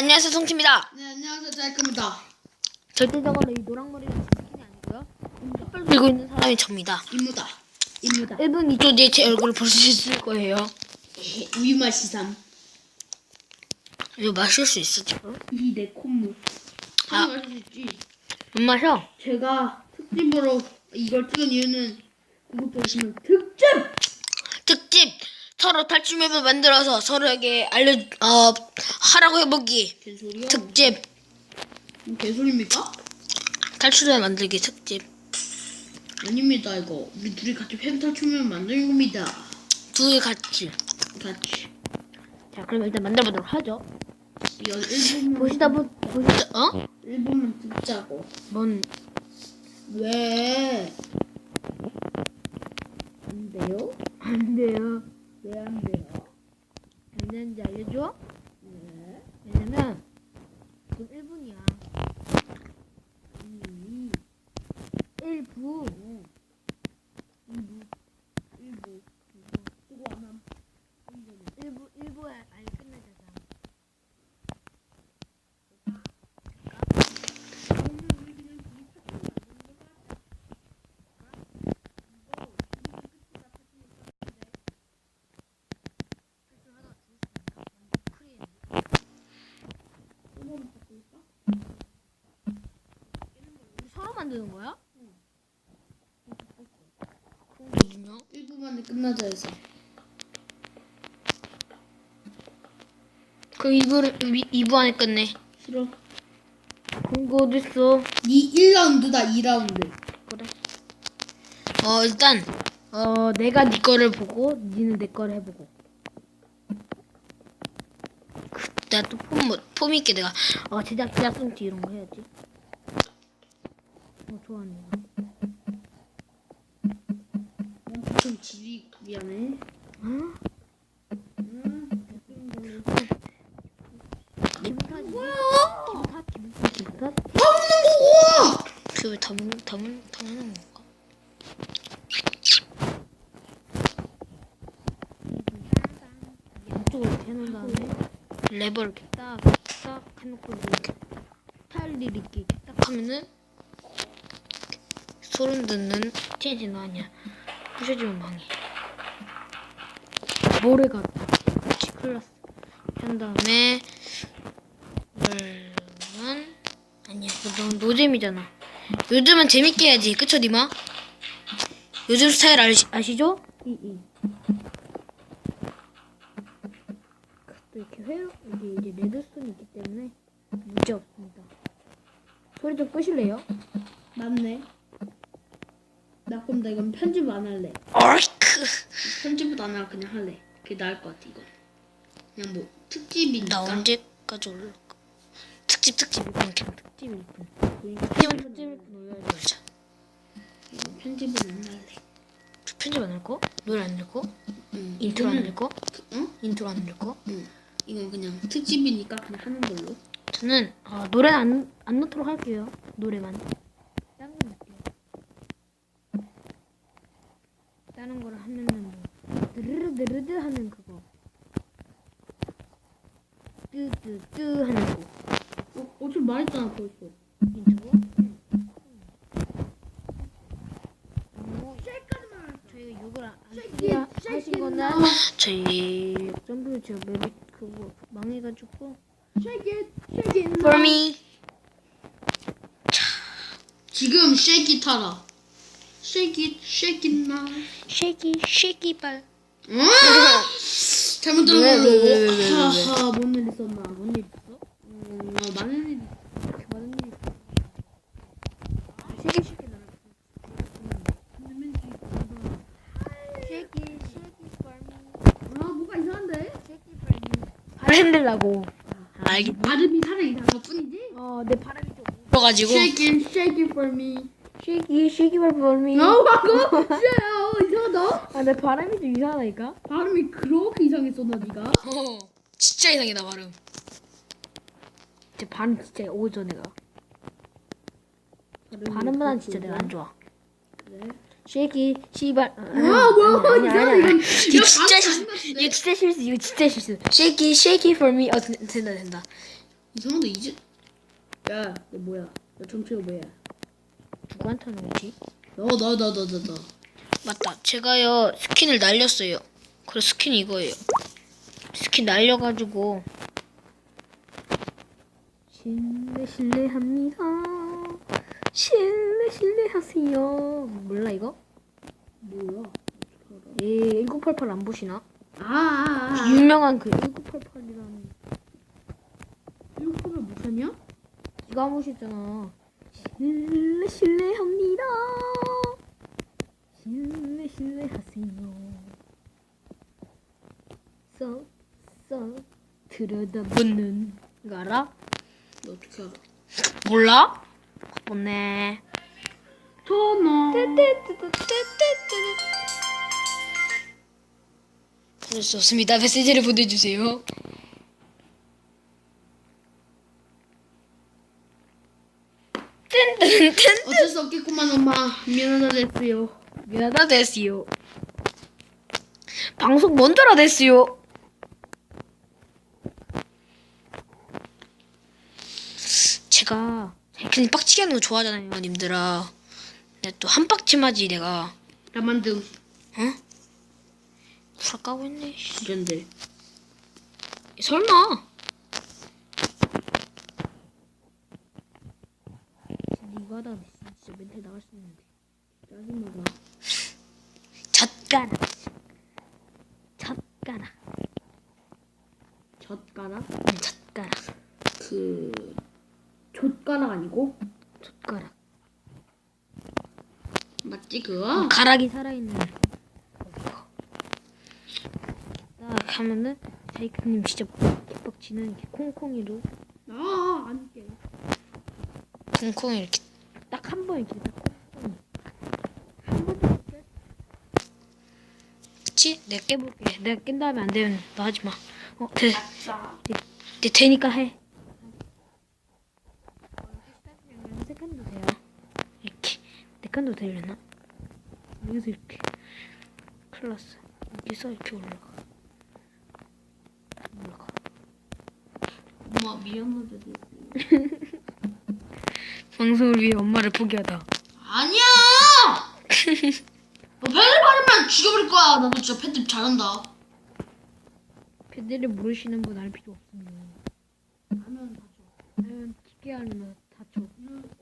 안녕하세요 송치입니다. 네 안녕하세요 자이크입니다. 절대적으로 이 노랑머리가 스킨이 아니고요. 햇불 들고 있는 사람이 접니다. 이무다. 이무다. 1분 이쪽 뒤에 제 얼굴을 볼 수 있을 거예요. 우유 맛이삼. 이거 마실 수 있어 지금? 이 내 콧물. 아. 아 마실 수 있지. 못 마셔. 제가 특집으로 이걸 찍은 이유는 그것 보시면 득점. 특집 서로 탈춤맵을 만들어서 서로에게 알려 어 하라고 해보기 개소리야. 특집 뭐 개소리입니까? 탈출맵 만들기 특집 아닙니다 이거. 우리 둘이 같이 추면 만드는 겁니다. 둘이 같이. 같이. 자 그럼 일단 만들어보도록 하죠. 이거 1분만 보시다 보 보시다 어? 1분만 듣자고. 뭔 왜? 안 돼요? 안 돼요. 왜 안 돼요? 안 되는지 알려줘? 네. 왜냐면 지금 1분이야. 음. 1부. 일부. 일부. 그거 안 함. 1부 1부에 아예 끝내자자. 서로 만드는 거야? 있냐? 1부 만에 끝나자 해서. 그럼 2부를 2부 안에 끝내. 싫어. 그런 거 어딨어? 이 1라운드다 2라운드. 그래. 어 일단 어 내가 네 거를 보고 니는 내 거를 해보고. 또폼 뭐, 폼 있게 내가 어 제작 제작 손티 이런 거 해야지. 어 좋아하네. 좀 질이 미안해. 어? 음. 그왜 담은 담은 담는 건가? 이쪽으로 해놓은 다음에 레버를 이렇게 딱딱 해놓고 이렇게 타일을 이렇게 딱 하면은 소름 돋는 TNT 너 아니야 부셔지면 망해 모래가 그렇지 큰일 났어 한 다음에 물은 아니야 너무 노잼이잖아 요즘은 재밌게 해야지 그쵸 니마? 요즘 스타일 아시, 아시죠? 이 이. 또 이렇게 회로 이게 이제 레드스톤이 있기 때문에 문제 없습니다. 소리 좀 끄실래요? 맞네. 나 그럼 나 이건 편집 안 할래. 얼크. 편집도 안 하고 그냥 할래. 그게 나을 것 같아 이거. 그냥 뭐 특집이니까. 나 언제까지 올릴까? 특집 특집 1분 그냥 특집 1분. 특집 특집 1분 올려야 자 이거 편집은 안 할래. 편집 안 할 거? 노래 안할 거? 응. 인트로 안할 거? 그- 응? 인트로 안할 거? 응. 이건 그냥 특집이니까 그냥 하는 걸로. 저는 어, 노래는 안, 안 넣도록 할게요. 노래만. 다른 거 넣을게요. 다른 거를 하면은 뭐 드 르르 드르르 하는 그거. 뜨뜨뜨 하는 거. 어, 어차피 말했잖아 벌써. 어, 저희가 욕을 안 쓰게 하신 거는 저희 점프 저 맵이 그거 망해가지고 Shake it, shake it. For me 지금 쉐이키 타라. Shake it, shake it now. shaky shaky 발 응? 잘못 들은 왜, 왜, 왜, 왜, 왜, 걸로. 왜? 하하, 뭔 일 있었나? 뭔 일 있어? 음, 어, 많은 일. 많은 일이 있어. 발미 아, 뭐가 이상한데? 쉐키 발미 발 흔들라고 알겠 발음이 살아 이상한 것 뿐이지? 어내 바람이 좀 불어가지고 Shake it, shake it for me. 쉐키 쉐키 발 발미 어, 방금? 진짜, 어, 이상하다. 아 내 바람이 좀 이상하다니까? 발음이 그렇게 이상했어, 나 니가? 어 진짜 이상이다 발음. 제 발음 진짜 오죠 내가. 발음보단 진짜 내가 안 좋아. 그래? 쉐키 시발. 아 아, 뭐야, 이상해, 이건. 이거 진짜 실수. 이거 진짜 실수. 이거 진짜 실수. 쉐키 쉐키 for me 어 된- 된다 된다. 이상한데 이제? 야너 뭐야? 너 정체가 뭐야 누구한테 하는 거지? 너너 너 너 너너 맞다. 제가요 스킨을 날렸어요. 그래서 스킨이 이거예요. 스킨 날려가지고 실례 실례합니다. 실례 실례하세요. 몰라 이거? 뭐야 예, 1988 안 보시나? 아 아 아 유명한 그 1988이라는 이거 못하냐? 이거 안 보셨잖아. 실례 실례합니다. 실례 실례하세요. 썩 썩 들여다보는 이거 알아? 너 어떻게 알아? 몰라? 그럴 수 없습니다. 메시지를 보내주세요. 뜬뜬뜬 어쩔 수 없겠구만 엄마 미안하다 됐어요 미안하다 됐어요. 방송 먼저라 됐어요. 제가 그냥 빡치게 하는 거 좋아하잖아요, 님들아. 근데 또한 빡침하지 내가. 나 만등 어? 불 까고 있네. 씨. 이런데 설마. 이거 하다가 진짜 멘탈 나갈 수 있는데. 짜증나다 젓가락. 젓가락. 젓가락 응, 젓가락. 그 젓가락 아니고 젓가락. 맞지 그거? 가락이 살아있는 거. 딱 하면은 자이크님 진짜 빡빡치는 이렇게 콩콩이로 아 안게 콩콩이 이렇게 딱 한 번 이렇게 딱 콩콩이 한번 이렇게 그치? 내가 깨볼게. 내가 깬 다음에 안 되면 너 하지 마. 어, 돼. 아싸 돼, 되니까 해. 세컨도 돼요. 이렇게. 네 칸도 되려나? 여기서 이렇게. 클라스 여기서 이렇게 올라가. 올라가. 엄마 미안하다 방송을 위해 엄마를 포기하다. 아니야! 너 패들 바르면 죽여버릴 거야. 나도 진짜 패들 잘한다. 패드를 모르시는 분 알 필요 없습니다. 하면 다쳐 아유 기계 하면 다쳐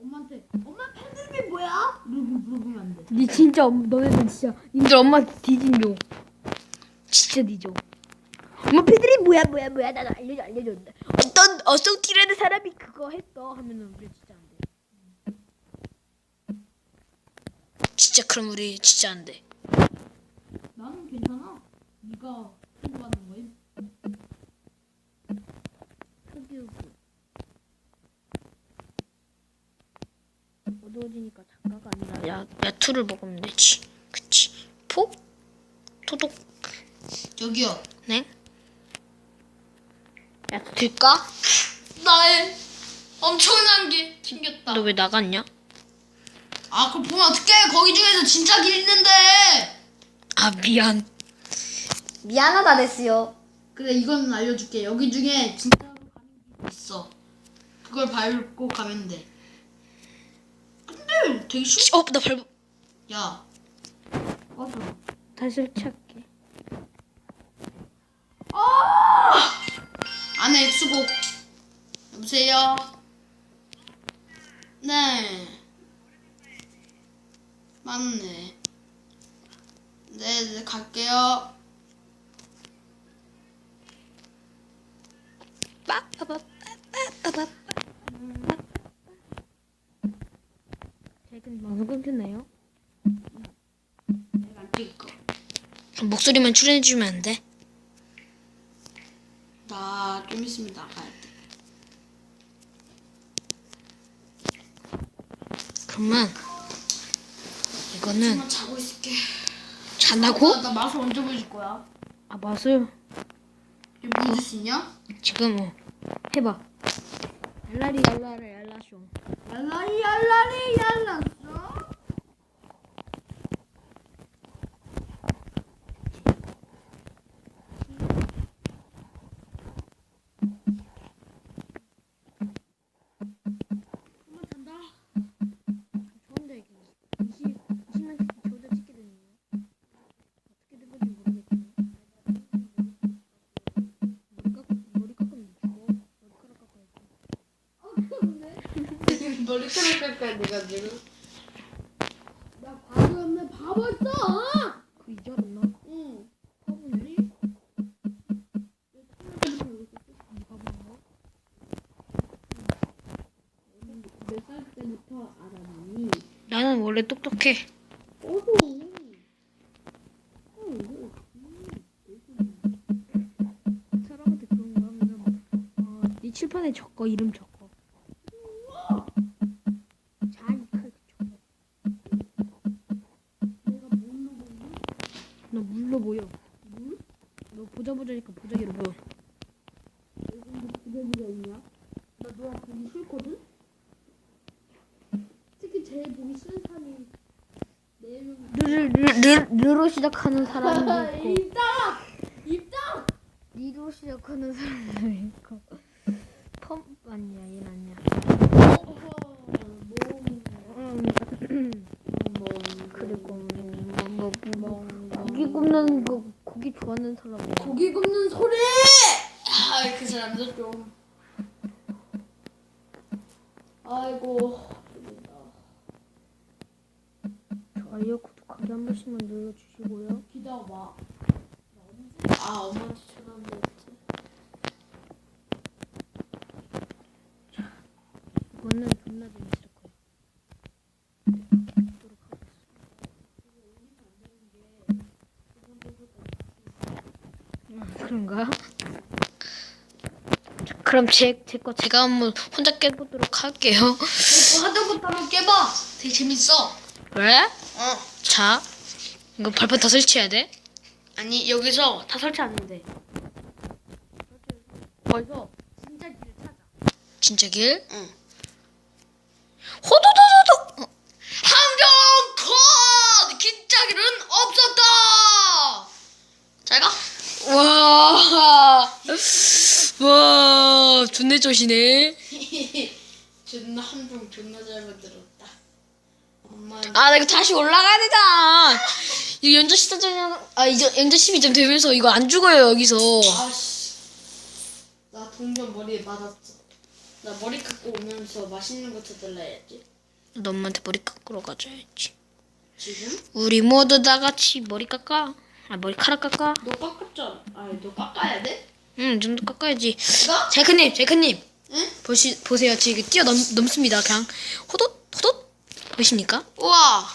엄마한테 엄마 패들이 뭐야? 물어보- 물어보면 안 돼. 니 진짜 엄- 너네들 진짜 님들 엄마 뒤진겨 진짜 뒤져 엄마 패드립 뭐야 뭐야 뭐야? 나도 알려줘 알려줘 어떤 어성티라는 사람이 그거 했어. 하면은 우리 진짜 안돼 진짜 그럼 우리 진짜 안 돼. 나는 괜찮아. 네가 신고하는 거임. 흑유구 어두워지니까 작가가 아니라 야, 야투를 먹으면 되지. 그치. 포? 토독? 저기요. 네? 야투 들까? 나의 엄청난 게 튕겼다. 너 왜 나갔냐? 아 그럼 보면 어떡해? 거기 중에서 진짜 길 있는데. 아 미안. 미안하다 됐어요. 그래 이건 알려줄게. 여기 중에 진짜로 가는 길이 있어. 그걸 밟고 가면 돼. 근데 되게 쉽... 어나 밟... 야. 꺼져 다시 설치할게 안에 수고 여보세요? 네 맞네. 네 네 갈게요. 빠빠빠빠빠빠 최근 방송 끊겼나요? 내가 안 찍을 거 목소리만 출연해주면 안 돼? 나 좀 있으면 나가야 돼이 거는 자고 있을게 잔다고? 나, 나 맛을 언제 보여줄 거야? 아 맛을 이거 보여줄 수 있냐? 지금 어 해봐 얄라리 얄라리 얄라쇼 얄라리 얄라리 얄랐 머리카락 깎아야 돼가지고. 나 바보였네 바보였어. 그? 응. 몇살 때부터? 나는 원래 똑똑해. 어서. 사람한테 그런 거 하면 어, 네 칠판에 적어 이름 적어. 잘 크게 적어. 내가 뭘로 보니? 너 물로 보여. 물? 너 보자 보자기로 보여. 부대기가 있냐? 나 너랑 보기 싫거든? 특히 제일 보기 싫은 사람이 네 명. 르르르 르로 시작하는 사람도 있고 입당! 입당! 니로 시작하는 사람도 있고 펌 아니야 얘는 아니야. 음, 그리고 뭐, 뭐, 뭐 고기 굽는 좋아하는 사람. 고기 굽는 소리! 아, 그 사람도 좀. 아이고. 좋아요 구독하기 한 번씩만 눌러주시고요. 기다려봐. 아, 엄마한테 전화한다 했지. 이거는 존나 재밌을 거예요. 보도록 하겠습니다. 아, 그런가? 자, 그럼 제, 제거 제가 한번 혼자 깨보도록 할게요. 뭐 하던 것도 한번 깨봐. 되게 재밌어. 왜? 어. 자, 이거 발판 다 설치해야 돼? 아니, 여기서 다 설치 안 돼. 거기서 진짜 길 찾아. 진짜 길? 응. 호도도도도! 어, 함정 컷! 긴짜기는 없었다! 잘 가. 와, 와, 존내 쪼시네. 존나 함정 존나 잘 만들었다. 엄마 아, 나 이거 다시 올라가야 되잖아. 이거 연저 14점, 아, 이제 연저 12점 되면서 이거 안 죽어요, 여기서. 아씨. 나 동전 머리에 맞았어. 나 머리 깎고 오면서 맛있는 거 찾으려 해야지. 너 엄마한테 머리 깎으러 가줘야지. 지금? 우리 모두 다 같이 머리 깎아. 아, 머리카락 깎아. 너 깎았잖아. 아니, 너 깎아야 돼? 응, 이 정도 깎아야지. 나? 제이크님, 제이크님. 응? 보시, 보세요. 지금 뛰어 넘, 넘습니다. 그냥. 호덧, 호덧. 보이십니까? 우와.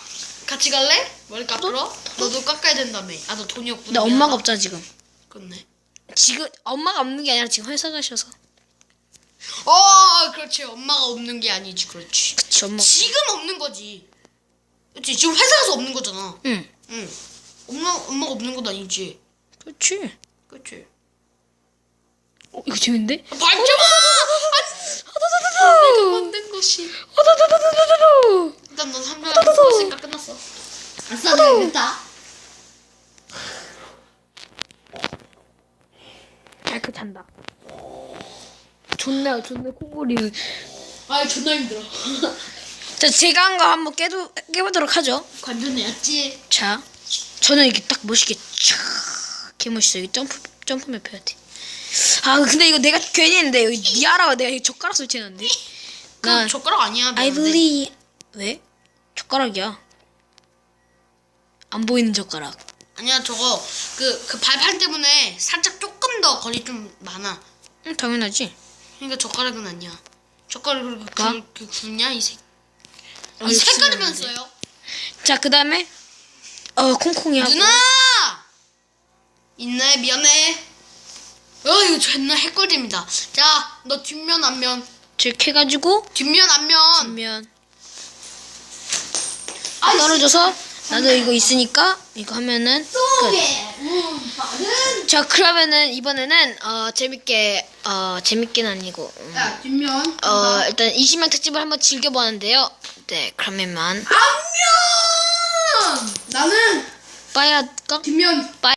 같이 갈래? 머리 깎으러? 너도 깎아야 된다며. 아, 너 돈이 없구나. 근데 엄마가 없잖아, 지금. 그렇네. 지금, 엄마가 없는 게 아니라 지금 회사 가셔서. 어, 그렇지. 엄마가 없는 게 아니지. 그렇지. 그치, 엄마. 지금 없는 거지. 그렇지. 지금 회사 가서 없는 거잖아. 응. 응. 엄마 엄마가 없는 건 아니지. 그치. 그렇지. 어, 이거 재밌는데? 발전아! 호도도도도! 만든 것이. 호도도도도도도! 일단 넌 3년 했으니까 끝났어. 아싸, 나 됐다. 잘그 잔다. 좋네요, 좋네, 코골이. 아, 존나 힘들어. 자, 제가 한 거 한번 깨도, 깨보도록 하죠. 관전해야지. 자, 저는 이게 딱 멋있게 촥 개멋있어. 이거 점프 점프 맵 해야 돼. 아 근데 이거 내가 괜히 했는데 여기 니아라가 내가 이 젓가락 설치했는데. 그 나 젓가락 아니야. I 미안한데. believe 왜? 젓가락이야. 안 보이는 젓가락. 아니야, 저거 그 그 발판 때문에 살짝 조금 더 거리 좀 많아. 응 당연하지. 그러니까 젓가락은 아니야. 젓가락을 그, 뭐? 그, 그 굽냐 이 색. 어, 이 이거 색깔이면 써요. 자 그 다음에 어 콩콩이 하고. 누나! 있네 미안해. 존나 핵꿀잼이다. 자, 너 뒷면 앞면 이렇게 해가지고 뒷면 앞면. 면 아이씨. 떨어져서 나도 이거 있으니까 이거 하면은 끝. 문파는 자 그러면은 이번에는 어 재밌게 어 재밌게는 아니고 음, 야 뒷면. 어 일단 20명 특집을 한번 즐겨보는데요. 네 그러면만 앞면. 나는 빠야 할까? 뒷면. 빠야